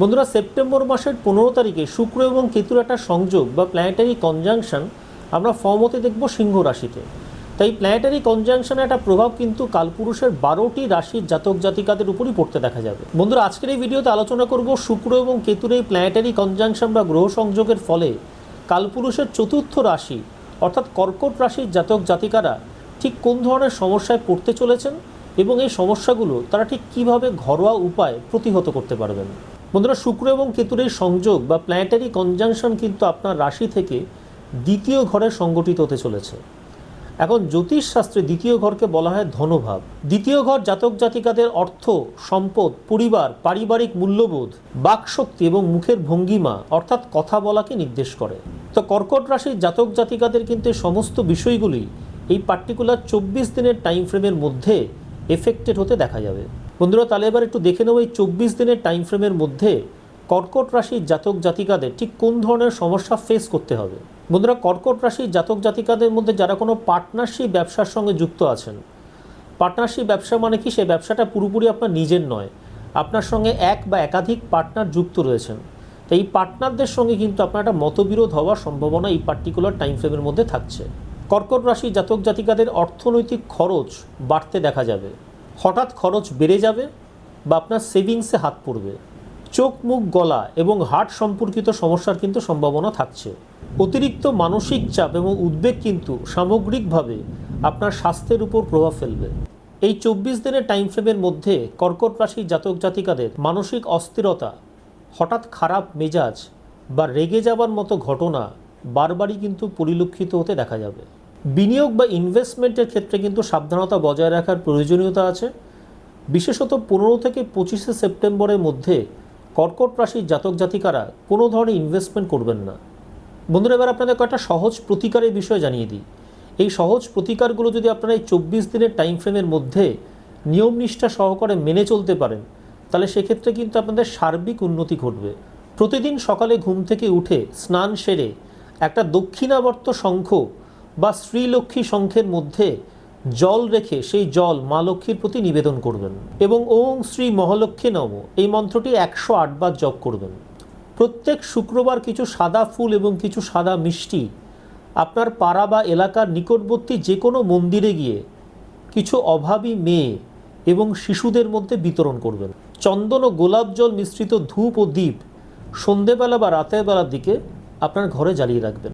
বন্ধুরা, সেপ্টেম্বর মাসের পনেরো তারিখে শুক্র এবং কেতুর একটা সংযোগ বা প্ল্যানেটারি কনজাংশন আমরা ফর্মতে দেখব সিংহ রাশিতে। তাই প্ল্যানেটারি কনজাংশনের একটা প্রভাব কিন্তু কালপুরুষের বারোটি রাশির জাতক জাতিকাদের উপরই পড়তে দেখা যাবে। বন্ধুরা, আজকের এই ভিডিওতে আলোচনা করব শুক্র এবং কেতুর এই প্ল্যানেটারি কনজাংশন বা গ্রহ সংযোগের ফলে কালপুরুষের চতুর্থ রাশি অর্থাৎ কর্কট রাশির জাতক জাতিকারা ঠিক কোন ধরনের সমস্যায় পড়তে চলেছেন এবং এই সমস্যাগুলো তারা ঠিক কীভাবে ঘরোয়া উপায় প্রতিহত করতে পারবেন। বন্ধুরা, শুক্র এবং কেতুর এই সংযোগ বা প্ল্যানেটারি কনজাংশন কিন্তু আপনার রাশি থেকে দ্বিতীয় ঘরে সংগঠিত হতে চলেছে। এখন জ্যোতিষ শাস্ত্রে দ্বিতীয় ঘরকে বলা হয় ধনভাব। দ্বিতীয় ঘর জাতক জাতিকাদের অর্থ, সম্পদ, পরিবার, পারিবারিক মূল্যবোধ, বাকশক্তি এবং মুখের ভঙ্গিমা, অর্থাৎ কথা বলাকে নির্দেশ করে। তো কর্কট রাশির জাতক জাতিকাদের কিন্তু সমস্ত বিষয়গুলি এই পার্টিকুলার চব্বিশ দিনের টাইম ফ্রেমের মধ্যে এফেক্টেড হতে দেখা যাবে। বন্ধুরা, তাহলে এবার একটু দেখে নেব এই চব্বিশ দিনের টাইম ফ্রেমের মধ্যে কর্কট রাশির জাতক জাতিকাদের ঠিক কোন ধরনের সমস্যা ফেস করতে হবে? বন্ধুরা, কর্কট রাশির জাতক জাতিকাদের মধ্যে যারা কোনো পার্টনারশিপ ব্যবসার সঙ্গে যুক্ত আছেন পার্টনারশিপ ব্যবসা মানে কি? সেই ব্যবসাটা পুরোপুরি আপনার নিজের নয়, আপনার সঙ্গে এক বা একাধিক পার্টনার যুক্ত রয়েছেন। তো এই পার্টনারদের সঙ্গে কিন্তু আপনার একটা মতবিরোধ হওয়ার সম্ভাবনা এই পার্টিকুলার টাইম ফ্রেমের মধ্যে থাকছে। কর্কট রাশির জাতক জাতিকাদের অর্থনৈতিক খরচ বাড়তে দেখা যাবে। হঠাৎ খরচ বেড়ে যাবে বা আপনার সেভিংসে হাত পড়বে। চোখ, মুখ, গলা এবং হার্ট সম্পর্কিত সমস্যার কিন্তু সম্ভাবনা থাকছে। অতিরিক্ত মানসিক চাপ এবং উদ্বেগ কিন্তু সামগ্রিকভাবে আপনার স্বাস্থ্যের উপর প্রভাব ফেলবে। এই চব্বিশ দিনের টাইম ফ্রেমের মধ্যে কর্কট রাশির জাতক জাতিকাদের মানসিক অস্থিরতা, হঠাৎ খারাপ মেজাজ বা রেগে যাবার মতো ঘটনা বারবারই কিন্তু পরিলক্ষিত হতে দেখা যাবে। বিনিয়োগ বা ইনভেস্টমেন্টের ক্ষেত্রে কিন্তু সাবধানতা বজায় রাখার প্রয়োজনীয়তা আছে। বিশেষত পনেরো থেকে পঁচিশে সেপ্টেম্বরের মধ্যে কর্কট রাশির জাতক জাতিকারা কোনো ধরনের ইনভেস্টমেন্ট করবেন না। বন্ধুরা, এবার আপনাদের কয়েকটা সহজ প্রতিকারের বিষয় জানিয়ে দিই। এই সহজ প্রতিকারগুলো যদি আপনারা এই চব্বিশ দিনের টাইম ফ্রেমের মধ্যে নিয়ম নিষ্ঠা সহকারে মেনে চলতে পারেন, তাহলে সেক্ষেত্রে কিন্তু আপনাদের সার্বিক উন্নতি ঘটবে। প্রতিদিন সকালে ঘুম থেকে উঠে স্নান সেরে একটা দক্ষিণাবর্ত শঙ্খ বা শ্রীলক্ষ্মী শঙ্খের মধ্যে জল রেখে সেই জল মা লক্ষ্মীর প্রতি নিবেদন করবেন এবং ওং শ্রী মহালক্ষ্মী নম এই মন্ত্রটি একশো আটবার জপ করবেন। প্রত্যেক শুক্রবার কিছু সাদা ফুল এবং কিছু সাদা মিষ্টি আপনার পাড়া বা এলাকার নিকটবর্তী যে কোনো মন্দিরে গিয়ে কিছু অভাবী মেয়ে এবং শিশুদের মধ্যে বিতরণ করবেন। চন্দন ও গোলাপ জল মিশ্রিত ধূপ ও দ্বীপ সন্ধেবেলা বা রাতের বেলার দিকে আপনার ঘরে জ্বালিয়ে রাখবেন।